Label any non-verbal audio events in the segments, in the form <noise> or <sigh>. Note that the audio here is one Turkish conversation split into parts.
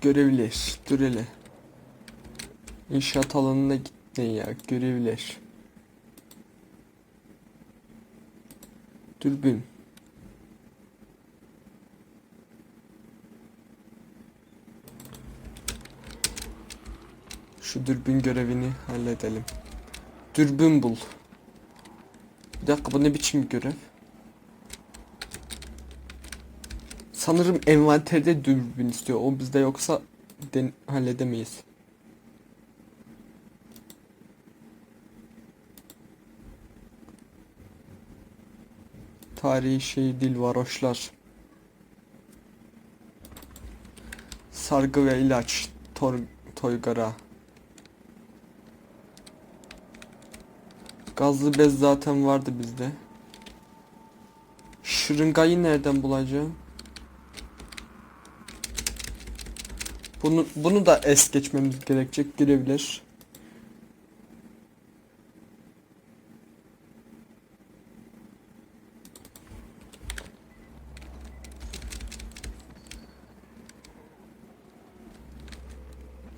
Görevler. Dur hele. İnşaat alanına gittin ya. Görevler. Dürbün. Şu dürbün görevini halledelim. Dürbün bul. Bir dakika bu ne biçim görev? Sanırım envanterde dürbün istiyor. O bizde yoksa den halledemeyiz. Tarihi şey dil varoşlar. Sargı ve ilaç. Tor toygara. Gazlı bez zaten vardı bizde. Şırıngayı nereden bulacağım? Bunu bunu da es geçmemiz gerekecek girebilir.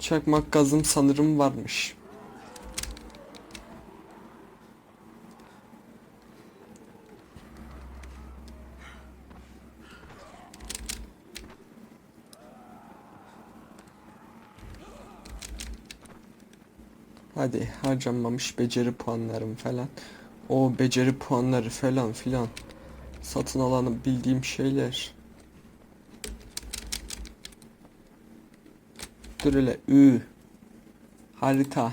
Çakmak gazım sanırım varmış. Hadi harcanmamış beceri puanlarım falan. O beceri puanları falan filan. Satın alanı bildiğim şeyler. Dur hele. Ü. Harita.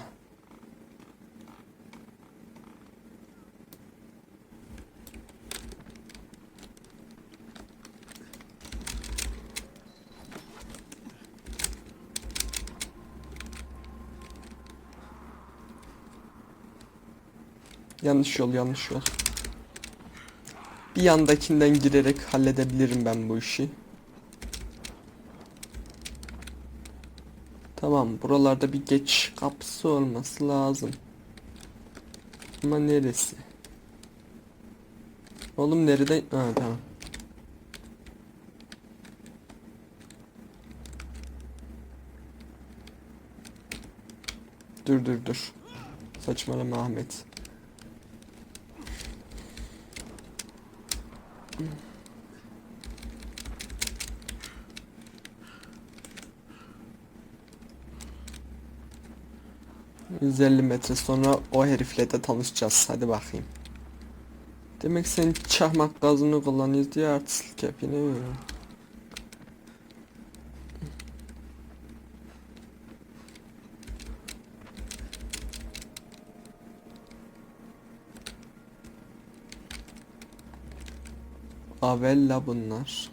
Yanlış yol, yanlış yol. Bir yandakinden girerek halledebilirim ben bu işi. Tamam, buralarda bir geç kapısı olması lazım. Ama neresi? Oğlum nereden? Ha tamam. Dur dur dur. Saçmalama Ahmet. ...150 metre sonra o herifle de tanışacağız. Hadi bakayım. Demek sen çakmak gazını kullanıyoruz diye artistlik yapıyor? Avella bunlar.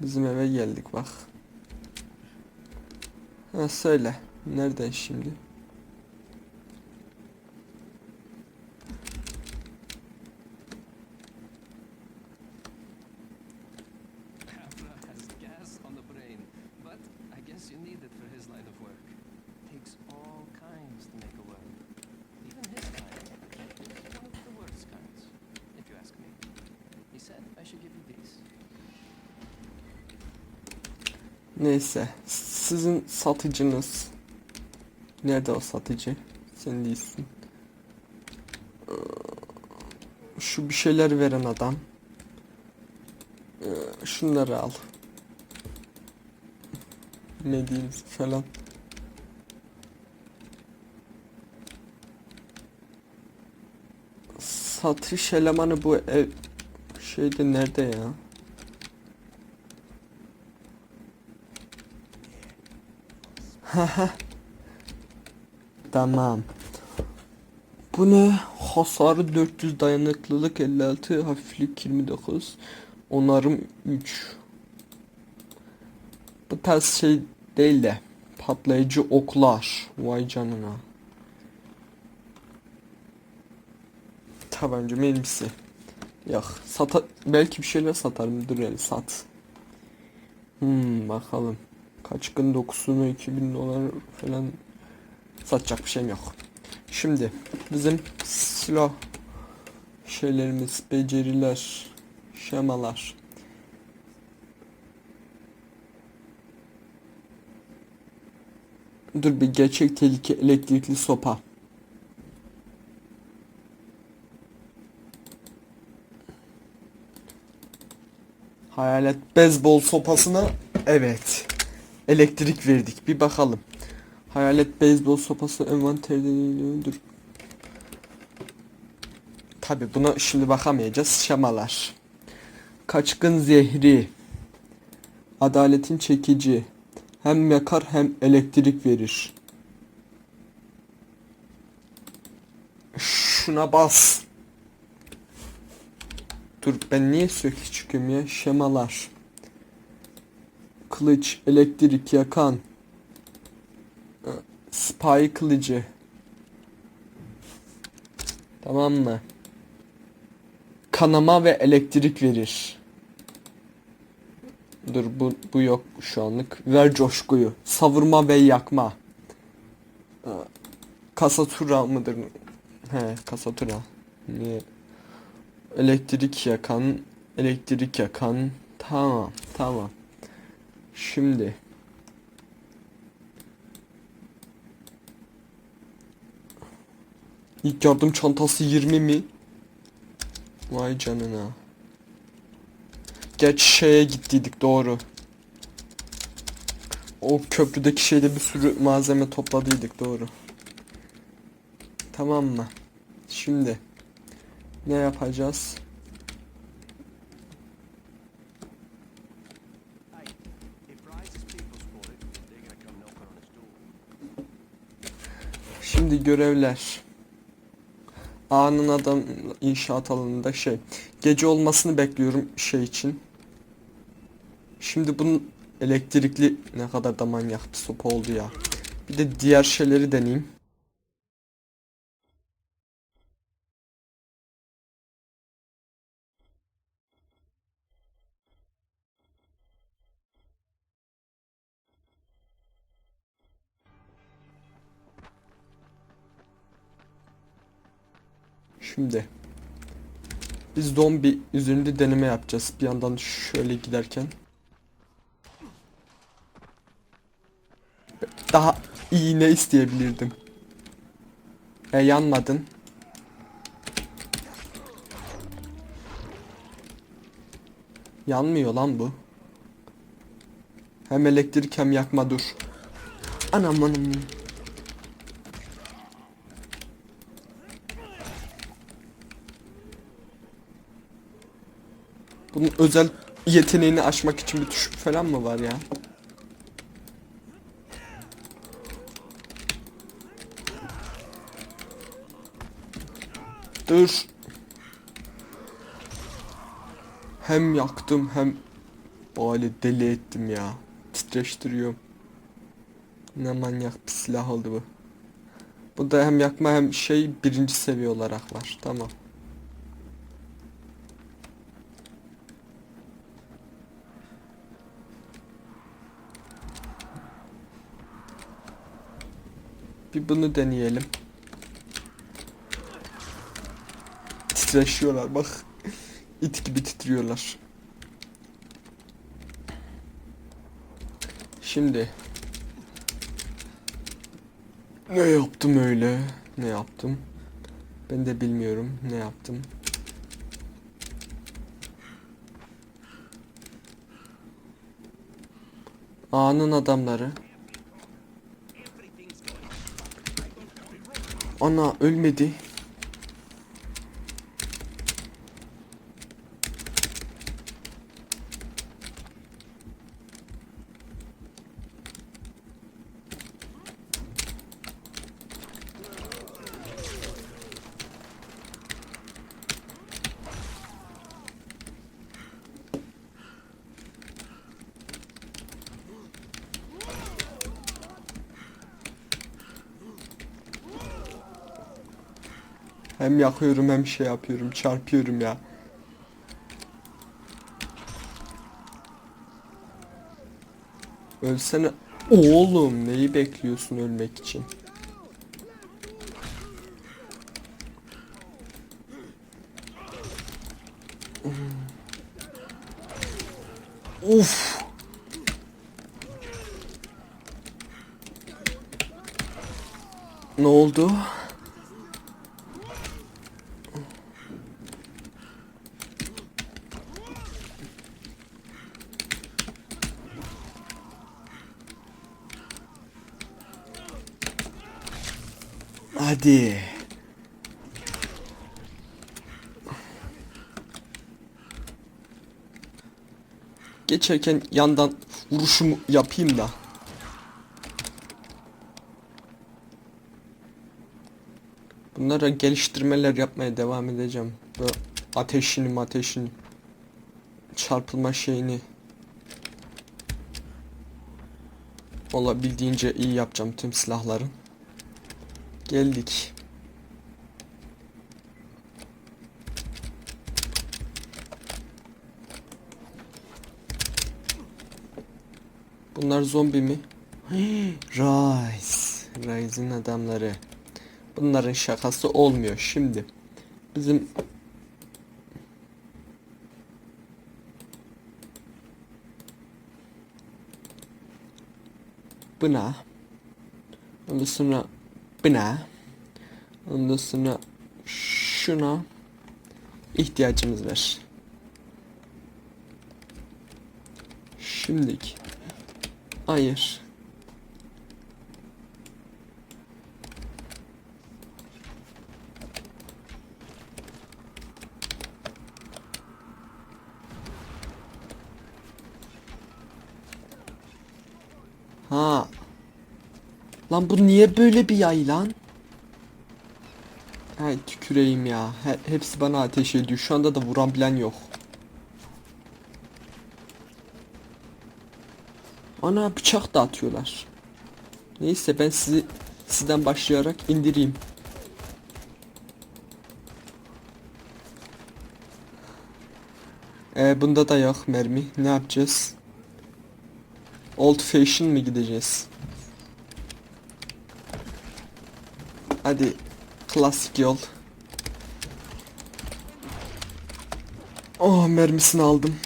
Bizim eve geldik bak. Ha söyle. Nereden şimdi? Neyse. Sizin satıcınız. Nerede o satıcı? Sen değilsin. Ee, Şu bir şeyler veren adam. Ee, Şunları al. Ne diyeyim falan. Satış elemanı bu ev şeyde nerede ya? <laughs> Tamam. Bu ne? Hasarı 400 dayanıklılık 56 hafiflik 29 onarım 3 Bu tarz şey değil de patlayıcı oklar. Vay canına. Tabanca mermisi Yok sata belki bir şeyler satarım. Dur yani sat. Hmm bakalım Kaç gün dokusunu 2000 dolar falan satacak bir şeyim yok. Şimdi bizim silah şeylerimiz, beceriler, şemalar. Dur bir gerçek tehlike elektrikli sopa. Hayalet beyzbol sopasına evet. Elektrik verdik. Bir bakalım. Hayalet beyzbol sopası envanterde değil, dur. Tabi buna şimdi bakamayacağız. Şemalar. Kaçkın zehri. Adaletin çekici. Hem yakar hem elektrik verir. Şuna bas. Dur ben niye sökü çıkıyorum ya? Şemalar. Kılıç, elektrik yakan. Ee, Spy kılıcı. Tamam mı? Kanama ve elektrik verir. Dur bu bu yok şu anlık. Ver coşkuyu. Savurma ve yakma. Ee, Kasatura mıdır? He, kasatura. Niye? Elektrik yakan, elektrik yakan. Tamam, tamam. Şimdi İlk yardım çantası 20 mi? Vay canına. Geç şeye gittiydik doğru. O köprüdeki şeyde bir sürü malzeme topladıydık doğru. Tamam mı? Şimdi ne yapacağız? Şimdi görevler. A'nın adam inşaat alanında şey. Gece olmasını bekliyorum şey için. Şimdi bunun elektrikli ne kadar da manyak bir sopa oldu ya. Bir de diğer şeyleri deneyeyim. Şimdi biz zombi üzerinde deneme yapacağız. Bir yandan şöyle giderken. Daha iyi ne isteyebilirdim? E yanmadın. Yanmıyor lan bu. Hem elektrik hem yakma dur. Anam anam. Bunun özel yeteneğini aşmak için bir tuş falan mı var ya? Dur. Hem yaktım hem böyle deli ettim ya. Titreştiriyorum. Ne manyak bir silah oldu bu. Bu da hem yakma hem şey birinci seviye olarak var. Tamam. Bir bunu deneyelim. Titreşiyorlar bak. İt gibi titriyorlar. Şimdi ne yaptım öyle? Ne yaptım? Ben de bilmiyorum ne yaptım. A'nın adamları. Ana ölmedi. Hem yakıyorum hem şey yapıyorum çarpıyorum ya. Ölsene. Oğlum neyi bekliyorsun ölmek için? Uf. Ne oldu? Hadi. Geçerken yandan vuruşumu yapayım da. Bunlara geliştirmeler yapmaya devam edeceğim. Böyle ateşini ateşini çarpılma şeyini olabildiğince iyi yapacağım tüm silahların. Geldik. Bunlar zombi mi? <gasps> Rise. Rise'in adamları. Bunların şakası olmuyor şimdi. Bizim buna ondan sonra buna ondan sonra şuna ihtiyacımız var. Şimdilik hayır Ha. Lan bu niye böyle bir yay lan? Ha tüküreyim ya. He- hepsi bana ateş ediyor. Şu anda da vuran bilen yok. Ana bıçak da atıyorlar. Neyse ben sizi sizden başlayarak indireyim. Ee, bunda da yok mermi. Ne yapacağız? Old fashion mi gideceğiz? Hadi klasik yol. Oh mermisini aldım.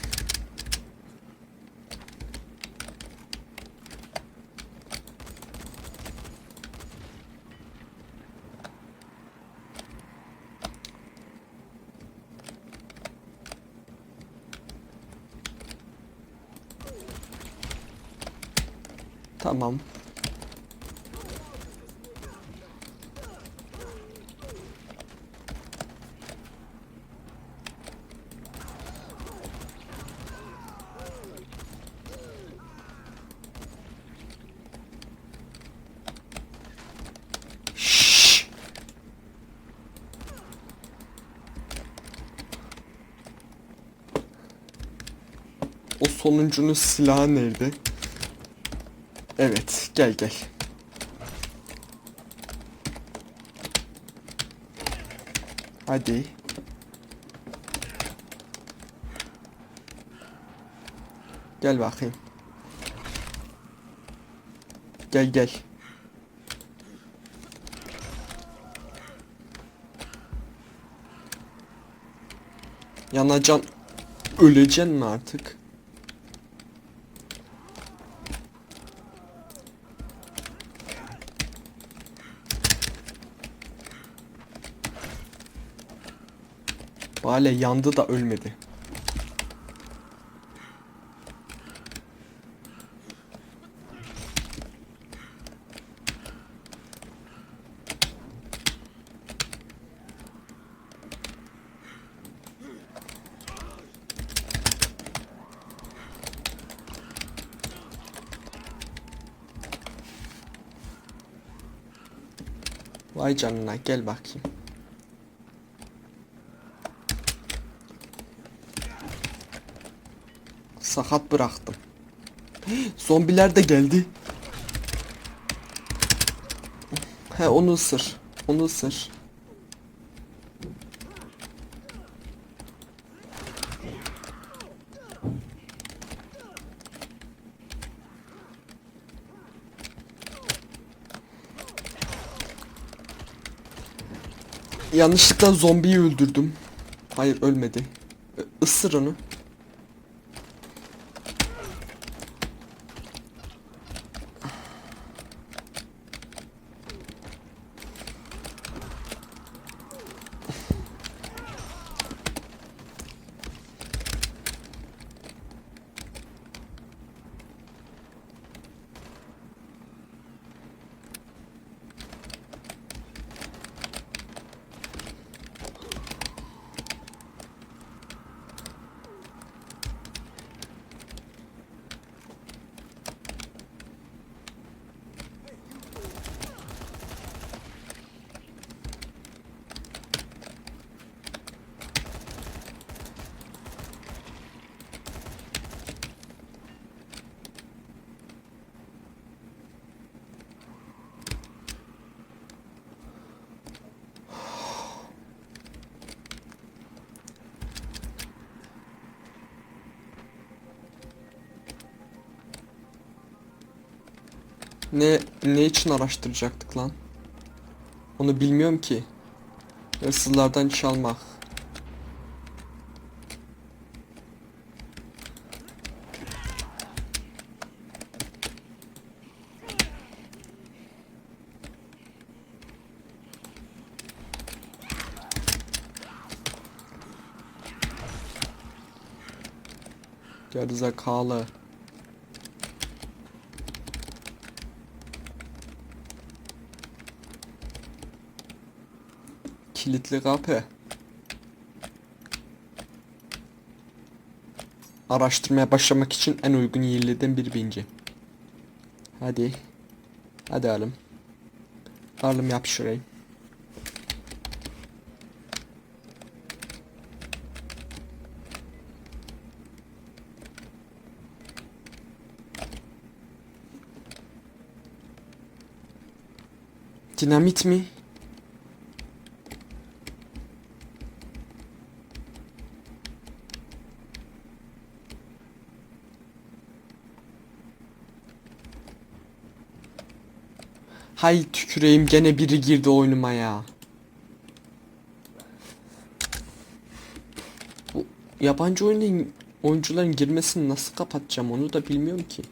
Tamam. O sonuncunun silahı nerede? Evet, gel gel. Hadi. Gel bakayım. Gel gel. Yanacan öleceksin mi artık? Bale yandı da ölmedi. Vay canına gel bakayım. Sakat bıraktım. Zombiler de geldi. He onu ısır. Onu ısır. Yanlışlıkla zombiyi öldürdüm. Hayır ölmedi. Isır onu. Ne ne için araştıracaktık lan? Onu bilmiyorum ki. Hırsızlardan çalmak. Gerizekalı. Kilitli kapı. Araştırmaya başlamak için en uygun yerlerden biri bence. Hadi. Hadi alım. Alım yap şurayı. Dinamit mi? Hay tüküreyim gene biri girdi oyunuma ya. Bu yabancı oyunun oyuncuların girmesini nasıl kapatacağım onu da bilmiyorum ki.